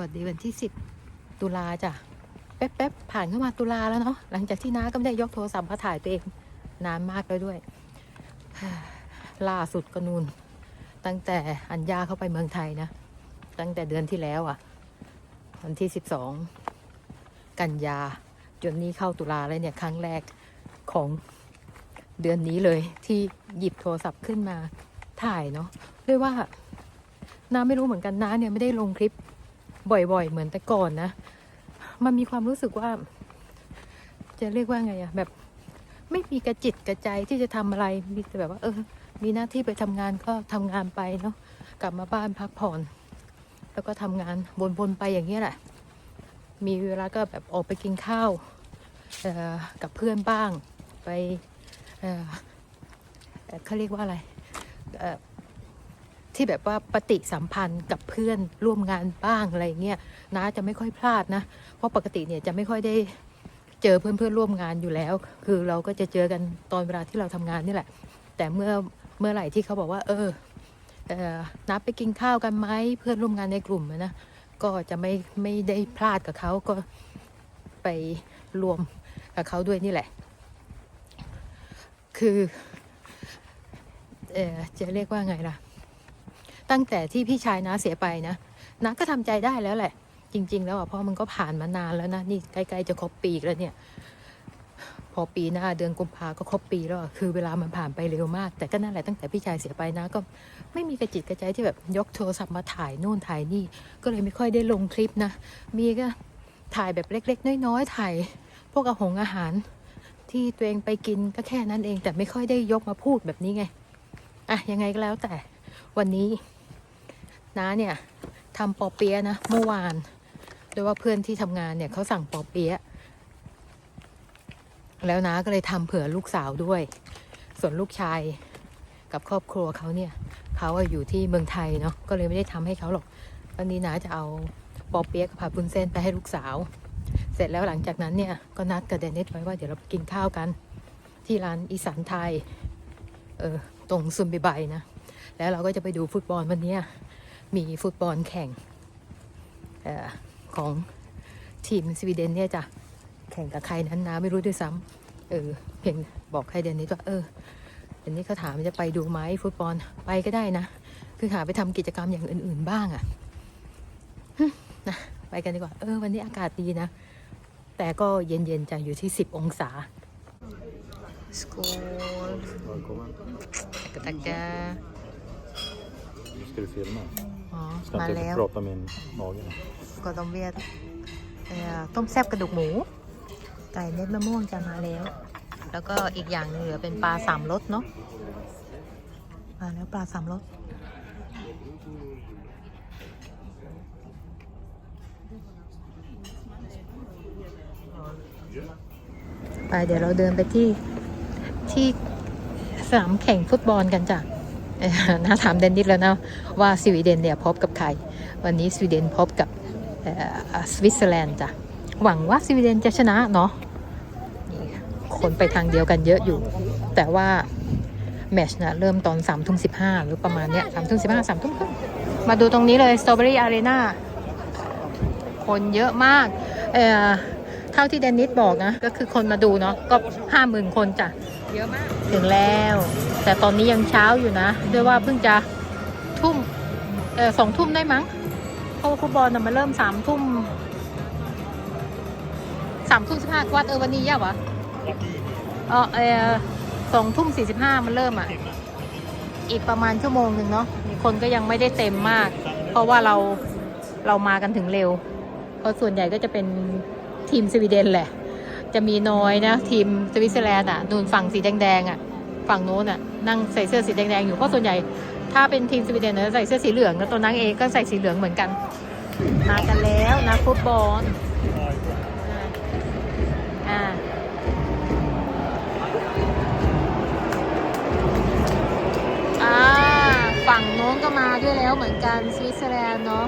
วัสดีวันที่ 10 ตุลาจ้ะ แป๊บๆผ่านเข้ามาตุลาแล้วเนาะ หลังจากที่น้าก็ไม่ได้ยกโทรศัพท์มาถ่ายตัวเอง นานมากแล้วด้วย ล่าสุดก็นูน ตั้งแต่อัญญาเข้าไปเมืองไทยนะ ตั้งแต่เดือนที่แล้วอะ่ะ วันที่ 12 กันยา จนนี้เข้าตุลาแล้วเนี่ย ครั้งแรกของเดือนนี้เลยที่หยิบโทรศัพท์ขึ้นมาถ่ายเนาะด้วยว่าน้าไม่รู้เหมือนกันน้าเนี่ยไม่ได้ลงคลิป บ่อย ๆ เหมือนแต่ก่อนนะ มันมีความรู้สึกว่า จะเรียกว่าไงอะแบบไม่มีกระจิตกระใจที่จะทำอะไร มีแต่แบบว่า เออ มีหน้าที่ไปทำงานก็ทำงานไปเนาะ กลับมาบ้านพักผ่อน แล้วก็ทำงานวนๆไปอย่างนี้ยแหละ มีเวลาก็แบบออกไปกินข้าวกับเพื่อนบ้าง ไปเเขาเรียกว่าอะไร ที่แบบว่าปฏิสัมพันธ์กับเพื่อนร่วมงานบ้างอะไรเงี้ยน้าจะไม่ค่อยพลาดนะ เพราะปกติเนี่ยจะไม่ค่อยได้เจอเพื่อนเพื่อนร่วมงานอยู่แล้ว คือเราก็จะเจอกันตอนเวลาที่เราทำงานนี่แหละ แต่เมื่อเมื่อไหร่ที่เขาบอกว่า เออเออนัดไปกินข้าวกันไหมเพื่อนร่วมงานในกลุ่มนะก็จะไม่ไม่ได้พลาดกับเขาก็ไปรวมกับเขาด้วยนี่แหละ คือเออจะเรียกว่าไงล่ะ ตั้งแต่ที่พี่ชายน้าเสียไปนะน้าก็ทำใจได้แล้วแหละ จริง ๆ แล้วอะเพราะมันก็ผ่านมานานแล้วนะนี่ใกล้ๆจะครบปีแล้วเนี่ย พอปีหน้าเดือนกุมภาก็ครบปีแล้วคือเวลามันผ่านไปเร็วมาก แต่ก็นั่นแหละตั้งแต่พี่ชายเสียไปนะ ก็ไม่มีกระจิตกระใจที่แบบยกโทรศัพท์มาถ่ายนู่นถ่ายนี่ ก็เลยไม่ค่อยได้ลงคลิปนะ มีก็ถ่ายแบบเล็ก ๆ น้อยๆถ่ายพวกอาหงอาหารที่ตัวเองไปกินก็แค่นั้นเองแต่ไม่ค่อยได้ยกมาพูดแบบนี้ไง อะ ยังไงก็แล้วแต่วันนี้ น้าเนี่ยทำปอเปี๊ยะนะเมื่อวานโดยว่าเพื่อนที่ทำงานเนี่ยเขาสั่งปอเปี๊ยะแล้วน้าก็เลยทำเผื่อลูกสาวด้วย ส่วนลูกชายกับครอบครัวเขาเนี่ยเขาอยู่ที่เมืองไทยเนาะก็เลยไม่ได้ทำให้เขาหรอก วันนี้น้าจะเอาปอเปี๊ยะกับผัดบุญเส้นไปให้ลูกสาว เสร็จแล้วหลังจากนั้นเนี่ยก็นัดกับเดนนิสไว้ว่าเดี๋ยวเราไปกินข้าวกัน ที่ร้านอีสานไทยเออตรงซุมบิบนะแล้วเราก็จะไปดูฟุตบอลวันนี้ มีฟุตบอลแข่งเออของทีมสวีเดนเนี่ยจ้ะแข่งกับใครนั้นนะไม่รู้ด้วยซ้ำเออเพียงบอกใครเดนนิสว่าเออเดนนิสเขาถามว่าจะไปดูไหมฟุตบอลไปก็ได้นะ คือหาไปทำกิจกรรมอย่างอื่น ๆ บ้างอะฮึนะไปกันดีกว่า เออ วันนี้อากาศดีนะ แต่ก็เย็นๆจะอยู่ที่ 10 องศาสกูล Välkommen. ตะกะตะกะ Ska du filma? อ๋อ Ska มา inte แล้ว prata min mage? ก็ต้มเวียดเอ่อต้มแซ่บกระดูกหมู ไก่เม็ดมะม่วงจะมาแล้ว แล้วก็อีกอย่างหนึงเหลือเป็นปลาสามรสเนาะมาแล้วปลาสามรสไปเดี๋ยวเราเดินไปที่ที่สนามแข่งฟุตบอลกันจ้ะเอ่อ น่าถามเดนนิสแล้วนะว่าสวีเดนเนี่ยพบกับใคร วันนี้สวีเดนพบกับเอ่อสวิตเซอร์แลนด์จ้ะหวังว่าสวีเดนจะชนะเนาะนี่คนไปทางเดียวกันเยอะอยู่ แต่ว่าแมตชนะเริ่มตอน3ามทุ่มสิหรือประมาณเนี้ยสามทุ่มสิบห้าสามทุ่มครึ่งมาดูตรงนี้เลยสตรอเบอรี่อารีนาคนเยอะมากเอ่อเท่าที่เดนนิสบอกนะ ก็คือคนมาดูเนาะก็ห้าหมื่นคนจ้ะ เยอะมาก ถึงแล้ว แต่ตอนนี้ยังเช้าอยู่นะด้วยว่าเพิ่งจะทุ่มเออสองทุ่มได้มั้งเพราะว่าฟุตบอลน่ะมันเริ่มสามทุ่มสามทุ่มสิบห้าวัดเออวันนี้ยากวะเออเออสองทุ่มสี่สิบห้ามันเริ่มอะ อีกประมาณชั่วโมงหนึ่งเนาะมีคนก็ยังไม่ได้เต็มมาก เพราะว่าเราเรามากันถึงเร็วเพราะส่วนใหญ่ก็จะเป็นทีมสวีเดนแหละ จะมีน้อยนะ ทีมสวิตเซอร์แลนด์อะนูนฝั่งสีแดงๆอะ ฝั่งโน้นอะนั่งใส่เสื้อสีแดงๆอยู่เพราะส่วนใหญ่ ถ้าเป็นทีมสวีเดนเนี่ยใส่เสื้อสีเหลืองแล้วตัวนังเองก็ใส่สีเหลืองเหมือนกัน มากันแล้วนะฟุตบอลอ่าอ่าฝั่งโน้นก็มาด้วยแล้วเหมือนกันสวิตเซอร์แลนด์เนาะ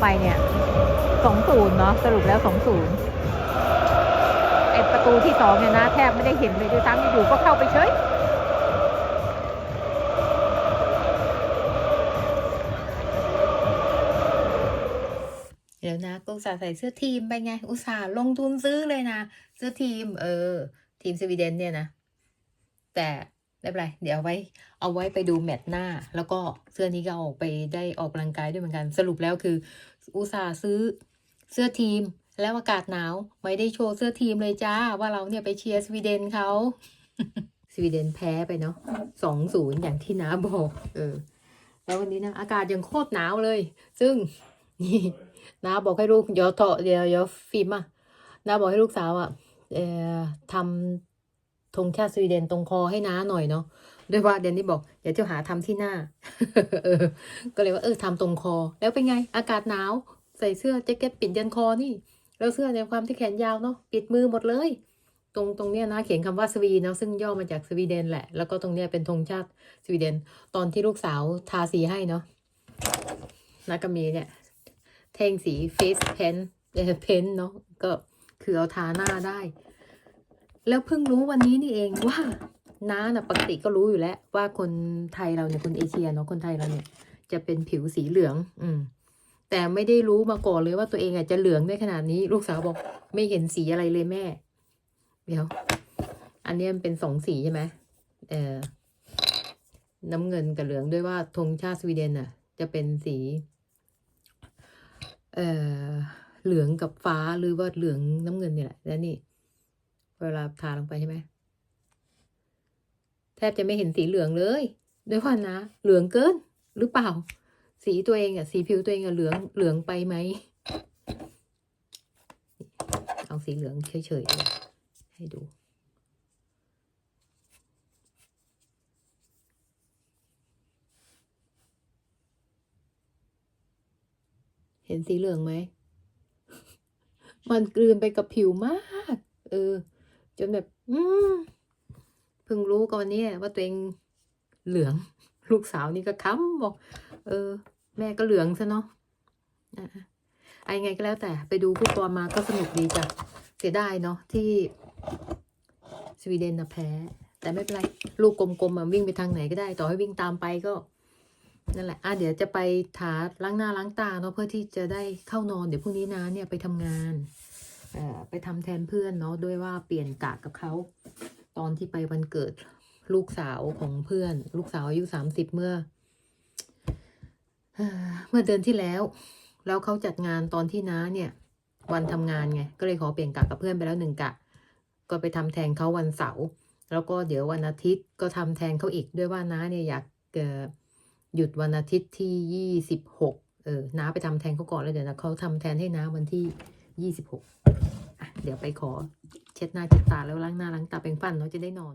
ไปเนี่ยสองศูนย์เนาะสรุปแล้วสองศูนย์ไอประตูที่สองเนี่ยนะแทบไม่ได้เห็นเลยด้วยซ้ำอยู่ก็เข้าไปเฉยเดี๋ยวนะก็อุตส่าใส่เสื้อทีมไปไง อุตส่าห์ลงทุนซื้อเลยนะ เสื้อทีม เออ ทีมสวีเดนเนี่ยนะ แต่ ไม่เป็นไร เดี๋ยวเอาไว้ เอาไว้ไปดูแมตช์หน้า แล้วก็เสื้อนี้ก็เอาอกไปได้ออกกำลังกายด้วยเหมือนกัน สรุปแล้วคือ อุตส่าห์ซื้อเสื้อทีม แล้วอากาศหนาว ไม่ได้โชว์เสื้อทีมเลยจ้า ว่าเราเนี่ยไปเชียร์สวีเดนเขา สวีเดนแพ้ไปเนาะสองศูนย์อย่างที่น้าบอก เออ แล้ววันนี้นะ อากาศยังโคตรหนาวเลย ซึ่งนี่น้าบอกให้ลูกเดี๋ยวเถอะเดี๋ยวเดี๋ยวฟิล์มอะน้าบอกให้ลูกสาวอะเอ่อทำ ธงชาติสวีเดนตรงคอให้น้าหน่อยเนาะด้วยว่าเดนนี่บอกเดี๋ยวหาทำที่หน้าเออก็เลยว่าเออทำตรงคอ แล้วเป็นไง อากาศหนาว ใส่เสื้อแจ็คเก็ตปิดยันคอนี่ แล้วเสื้อในความที่แขนยาวเนาะปิดมือหมดเลย ตรงตรงเนี้ยนะเขียนคำว่าสวีเนาะซึ่งย่อมาจากสวีเดนแหละ แล้วก็ตรงเนี้ยเป็นธงชาติสวีเดน ตอนที่ลูกสาวทาสีให้เนาะนักกมีเนี่ยแท่งสี face pen เออ pen เนาะก็คือเอาทาหน้าได้ แล้วเพิ่งรู้วันนี้นี่เองว่าน้าน่ะปกติก็รู้อยู่แล้วว่าคนไทยเราเนี่ยคนเอเชียเนาะคนไทยเราเนี่ย จะเป็นผิวสีเหลือง อืม แต่ไม่ได้รู้มาก่อนเลยว่าตัวเองอะจะเหลืองได้ขนาดนี้ ลูกสาวบอก ไม่เห็นสีอะไรเลยแม่ เดี๋ยว อันนี้มันเป็นสองสีใช่ไหมเออน้ำเงินกับเหลืองด้วยว่าธงชาติสวีเดนน่ะ จะเป็นสีเอ่อเหลืองกับฟ้าหรือว่าเหลืองน้ำเงินเนี่ยแหละแล้วนี่ เวลาทาลงไปใช่ไหมแทบจะไม่เห็นสีเหลืองเลย ด้วยคว่านะ เหลืองเกิน หรือเปล่า สีตัวเองอะสีผิวตัวเองอะเหลืองเหลืองไปไหม เอาสีเหลืองเฉยๆให้ดูเห็นสีเหลืองไหม มันกลืนไปกับผิวมาก เออ จนแบบอืมเพิ่งรู้ก่อนเนี้ว่าตัวเองเหลือง ลูกสาวนี่ก็ค้ำบอก เออ แม่ก็เหลืองซะเนาะอะไอ้ไงก็แล้วแต่ไปดูฟุตบอลมาก็สนุกดีจ้ะเสียดายเนาะที่สวีเดนนะแพ้ แต่ไม่เป็นไร ลูกกลมๆอะวิ่งไปทางไหนก็ได้ ต่อให้วิ่งตามไปก็นั่นแหละอะเดี๋ยวจะไปถาล้างหน้าล้างตาเนาะเพื่อที่จะได้เข้านอน เดี๋ยวพรุ่งนี้นะเนี่ยไปทำงานเอ่อ ไปทำแทนเพื่อนเนาะด้วยว่าเปลี่ยนกะกับเขา ตอนที่ไปวันเกิดลูกสาวของเพื่อน ลูกสาวอายุสามสิบเมื่อเมื่อเดือนที่แล้ว แล้วเขาจัดงานตอนที่น้าเนี่ย วันทำงานไงก็เลยขอเปลี่ยนกะกับเพื่อนไปแล้วหนึ่งกะ ก็ไปทำแทนเขาวันเสาร์แล้วก็เดี๋ยววันอาทิตย์ก็ทำแทนเขาอีกด้วยว่าน้าเนี่ยอยากหยุดวันอาทิตย์ที่ยี่สิบหกเออน้าไปทำแทนเขาก่อนแล้วเดี๋ยวนะเขาทำแทนให้น้าวันที่ ยี่สิบหกเดี๋ยวไปขอเช็ดหน้าเช็ดตาแล้วล้างหน้าล้างตาแปรงฟันเนาะจะได้นอน